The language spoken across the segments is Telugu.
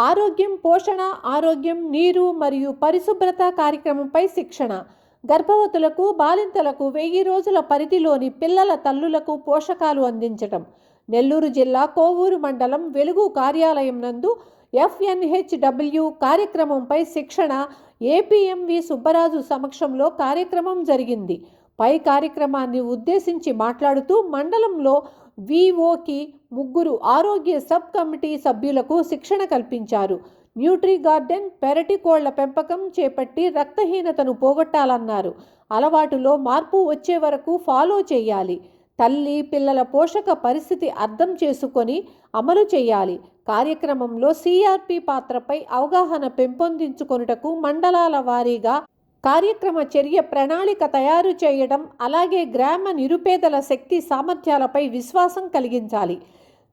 ఆరోగ్యం పోషణ ఆరోగ్యం నీరు మరియు పరిశుభ్రత కార్యక్రమంపై శిక్షణ. గర్భవతులకు బాలింతలకు వెయ్యి రోజుల పరిధిలోని పిల్లల తల్లులకు పోషకాలు అందించటం. నెల్లూరు జిల్లా కోవూరు మండలం వెలుగు కార్యాలయం నందు ఎఫ్ఎన్హెచ్డబ్ల్యూ కార్యక్రమంపై శిక్షణ ఏపీఎంవి సుబ్బరాజు సమక్షంలో కార్యక్రమం జరిగింది. పై కార్యక్రమాన్ని ఉద్దేశించి మాట్లాడుతూ మండలంలో విఓకి ముగ్గురు ఆరోగ్య సబ్ కమిటీ సభ్యులకు శిక్షణ కల్పించారు. న్యూట్రీ గార్డెన్ పెరటి కోళ్ళ పెంపకం చేపట్టి రక్తహీనతను పోగొట్టాలన్నారు. అలవాటులో మార్పు వచ్చే వరకు ఫాలో చేయాలి. తల్లి పిల్లల పోషక పరిస్థితి అర్థం చేసుకొని అమలు చేయాలి. కార్యక్రమంలో సిఆర్పి పాత్రపై అవగాహన పెంపొందించుకొనుటకు మండలాల వారీగా కార్యక్రమ చర్య ప్రణాళిక తయారు చేయడం అలాగే గ్రామ నిరుపేదల శక్తి సామర్థ్యాలపై విశ్వాసం కలిగించాలి.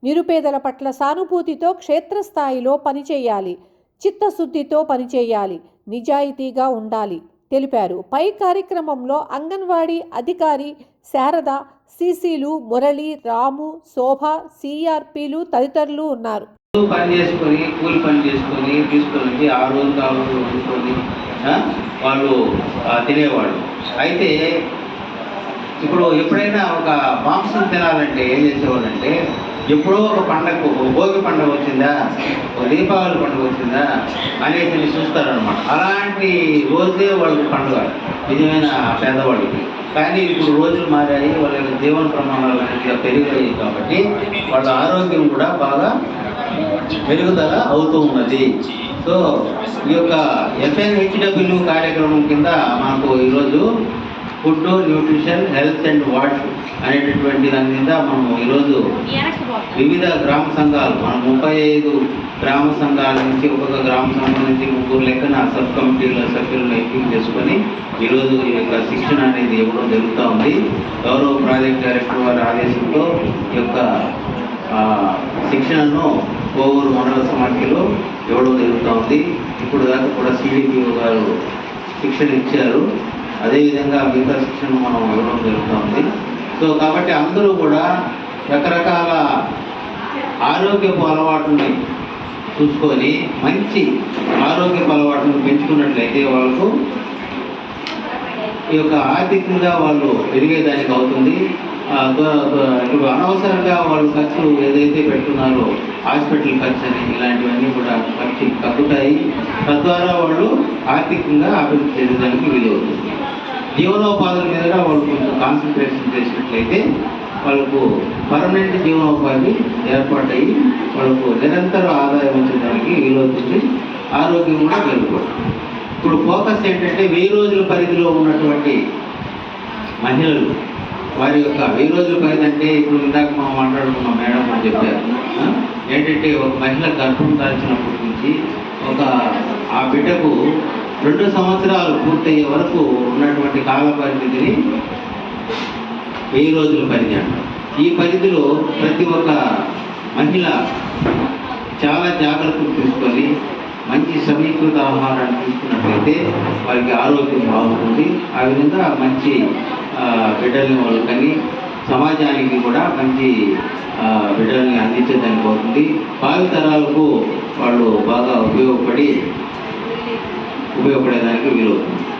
నిరుపేదల పట్ల సానుభూతితో క్షేత్రస్థాయిలో పనిచేయాలి. చిత్తశుద్ధితో పనిచేయాలి. నిజాయితీగా ఉండాలి. తెలిపారు. పై కార్యక్రమంలో అంగన్వాడీ అధికారి శారద సిసిలు మురళి రాము శోభ సిఆర్పిలు తదితరులు ఉన్నారు. పని చేసుకొని కూలి పని చేసుకొని తీసుకొని వచ్చి ఆ రోజు ఆ రోజు వండుకొని వాళ్ళు తినేవాడు తినేవాళ్ళు. అయితే ఇప్పుడు ఎప్పుడైనా ఒక మాంసం తినాలంటే ఏం చేసేవాళ్ళంటే ఎప్పుడో ఒక పండగ ఒక భోగి పండుగ వచ్చిందా? ఒక దీపావళి పండుగ వచ్చిందా? అనేసి చూస్తారనమాట అలాంటి రోజే వాళ్ళకి పండుగ. నిజమైన పేదవాళ్ళకి. కానీ ఇప్పుడు రోజులు మారాయి వాళ్ళ జీవన ప్రమాణాలు అనేది పెరిగాయి కాబట్టి వాళ్ళ ఆరోగ్యం కూడా బాగా పెరుగుదల అవుతూ ఉన్నది. సో ఈ యొక్క ఎఫ్ఎన్హెచ్డబ్ల్యూ కార్యక్రమం కింద మనకు ఈరోజు food nutrition health and what అనేటటువంటి దాని మీద మనం ఈరోజు వివిధ గ్రామ సంఘాలు మన ముప్పై ఐదు గ్రామ సంఘాల నుంచి ఒక్కొక్క గ్రామ సంఘం నుంచి ముగ్గురు లెక్కన సబ్ కమిటీల సభ్యులను ఎంపిక చేసుకొని ఈరోజు ఈ యొక్క శిక్షణ అనేది ఇవ్వడం జరుగుతూ ఉంది. గౌరవ ప్రాజెక్ట్ డైరెక్టర్ వారి ఆదేశంతో ఈ యొక్క శిక్షణను కోవూరు మండల సమాఖ్యలో ఇవ్వడం జరుగుతూ ఉంది. ఇప్పుడు దాకా కూడా సిడిపిఓ గారు శిక్షణ ఇచ్చారు. అదేవిధంగా మిగతా శిక్షణ మనం ఇవ్వడం జరుగుతూ ఉంది. సో కాబట్టి అందరూ కూడా రకరకాల ఆరోగ్యపు అలవాటుని చూసుకొని మంచి ఆరోగ్యపు అలవాటును పెంచుకున్నట్లయితే వాళ్ళకు ఈ యొక్క ఆర్థికంగా వాళ్ళు పెరిగేదానికి అవుతుంది. ఇప్పుడు అనవసరంగా వాళ్ళు ఖర్చు ఏదైతే పెడుతున్నారో హాస్పిటల్ ఖర్చు అని ఇలాంటివన్నీ కూడా ఖర్చు తగ్గుతాయి. తద్వారా వాళ్ళు ఆర్థికంగా అభివృద్ధి చెందడానికి వీలవుతుంది. జీవనోపాధుల మీద వాళ్ళు కొంచెం కాన్సన్ట్రేషన్ చేసినట్లయితే వాళ్ళకు పర్మనెంట్ జీవనోపాధి ఏర్పాటయ్యి వాళ్ళకు నిరంతర ఆదాయం వచ్చేదానికి వీలవుతుంది. ఆరోగ్యం కూడా మెరుగుపడుతుంది. ఇప్పుడు ఫోకస్ ఏంటంటే వెయ్యి రోజుల పరిధిలో ఉన్నటువంటి మహిళలు వారి యొక్క వెయ్యి రోజుల పైన అంటే ఇప్పుడు ఇందాక మనం మాట్లాడుకున్నాం మేడం అని చెప్పారు. ఏంటంటే ఒక మహిళ గర్భం దాల్చినప్పటి నుంచి ఒక ఆ బిడ్డకు రెండు సంవత్సరాలు పూర్తయ్యే వరకు ఉన్నటువంటి కాల పరిమితిని వెయ్యి రోజుల పరిధి అంటారు ఈ పరిధిలో ప్రతి ఒక్క మహిళ చాలా జాగ్రత్తలు తీసుకొని మంచి సమీకృత ఆహారాన్ని తీసుకున్నట్లయితే వారికి ఆరోగ్యం బాగుంటుంది. ఆ విధంగా మంచి బిడ్డల్ని వాళ్ళకని సమాజానికి కూడా మంచి ఆ, బిడ్డల్ని అందించేదానికి అవుతుంది భావితరాలకు వాళ్ళు బాగా ఉపయోగపడి ఉపయోగపడేదానికి వీలవుతుంది.